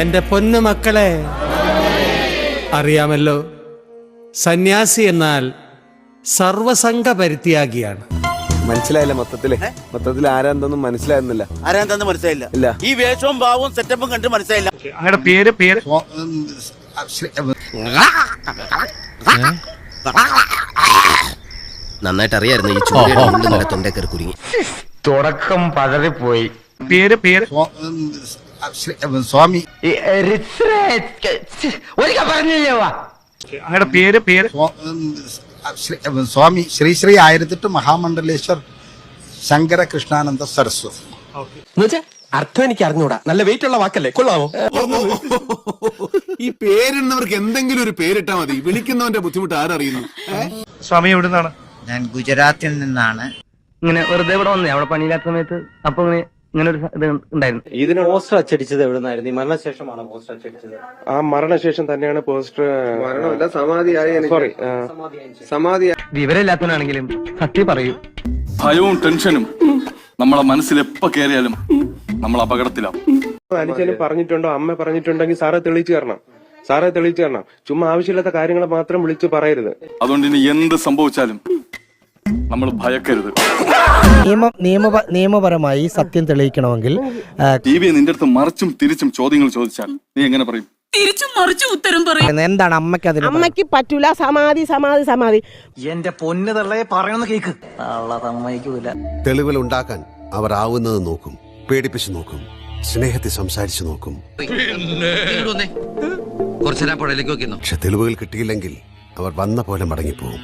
എന്റെ പൊന്നു മക്കളെ അറിയാമല്ലോ സന്യാസി എന്നാൽ സർവസംഘ പരിത്യാഗിയാണ്. മനസ്സിലായില്ല മൊത്തത്തിൽ. മൊത്തത്തിൽ ആരാന്തൊന്നും മനസ്സിലായിരുന്നില്ല ആരാന്താന്ന് മനസ്സിലായില്ല. ഇല്ല. ഈ വേഷവും ഭാവവും സെറ്റപ്പും കണ്ട് മനസ്സിലായില്ല. അങ്ങയുടെ പേര് പേര്. നന്നായിട്ട് അറിയായിരുന്നു ഈ ചൂടിയുടെ ഉള്ളിൽ നല്ല തൊണ്ടേ കയറി കുരുങ്ങി. തുടക്കം പതറിപ്പോയി പേര് പേര്? സ്വാമി. അങ്ങയുടെ പേര് പേര്? സ്വാമി ശ്രീ ശ്രീ ആയിരത്തിട്ട് മഹാമണ്ഡലേശ്വർ ശങ്കര കൃഷ്ണാനന്ദ സരസ്വതി അർത്ഥം എനിക്ക് അറിഞ്ഞൂടാ. നല്ല വെയിറ്റ് ഉള്ള വാക്കല്ലേ? കൊള്ളാമോ? ഈ പേരിടുന്നവർക്ക് എന്തെങ്കിലും ഒരു പേരിട്ടാ മതി. വിളിക്കുന്നവന്റെ ബുദ്ധിമുട്ട് ആരറിയുന്നു? സ്വാമി എവിടെ നിന്നാണ് ഞാൻ ഗുജറാത്തിൽ നിന്നാണ്. ഇങ്ങനെ വെറുതെ ഇവിടെ വന്നേ. അവിടെ പണിയില്ലാത്ത സമയത്ത്. അപ്പൊ ഇങ്ങനെ ഇങ്ങനെ ഒരു ഇത് ഉണ്ടായിരുന്നു. ഇതിന് പോസ്റ്റർ അച്ചടിച്ചത് എവിടുന്നായിരുന്നു? ഈ മരണശേഷമാണ് പോസ്റ്റർ അച്ചടിച്ചത്? ആ മരണശേഷം തന്നെയാണ് പോസ്റ്റർ മരണമല്ല സമാധിയായി സോറി സമാധി വിവരമില്ലാത്തവനാണെങ്കിലും സത്യം പറയൂ. ഭയവും ടെൻഷനും നമ്മളെ മനസ്സിൽ എപ്പോ കേറിയാലും നമ്മൾ അപകടത്തിലാവും. അനുജനും പറഞ്ഞിട്ടുണ്ടോ? അമ്മ പറഞ്ഞിട്ടുണ്ടെങ്കിൽ സാറെ തെളിയിച്ചു തരണം. സാറെ തെളിയിച്ചു തരണം. ചുമ്മാ ആവശ്യമില്ലാത്ത കാര്യങ്ങൾ മാത്രം വിളിച്ചു പറയരുത്. അതുകൊണ്ട് ഇനി എന്ത് സംഭവിച്ചാലും നമ്മൾ ഭയക്കരുത്. നിയമ നിയമ നിയമപരമായി സത്യം തെളിയിക്കണമെങ്കിൽ ടി വി നിന്റെ അടുത്ത് മറിച്ചും തിരിച്ചും ചോദ്യങ്ങൾ ചോദിച്ചാൽ നീ എങ്ങനെ പറയും? തിരിച്ചും മറിച്ചും ഉത്തരം പറയും. എന്താണ് അമ്മയ്ക്ക് അതിന് അമ്മയ്ക്ക് പറ്റൂല സമാധി സമാധി സമാധി. എന്റെ പൊന്നു തള്ളയെ പറയണമെന്ന് കേക്ക്. സമ്മതിക്കൂല. തെളിവുകൾ ഉണ്ടാക്കാൻ അവർ ആവുന്നത് നോക്കും പേടിപ്പിച്ചു നോക്കും സ്നേഹത്തെ സംസാരിച്ചു നോക്കും. കുറച്ചേരാ പുഴയിലേക്ക് നോക്കുന്നു പക്ഷെ തെളിവുകൾ കിട്ടിയില്ലെങ്കിൽ അവർ വന്ന പോലെ മടങ്ങിപ്പോവും.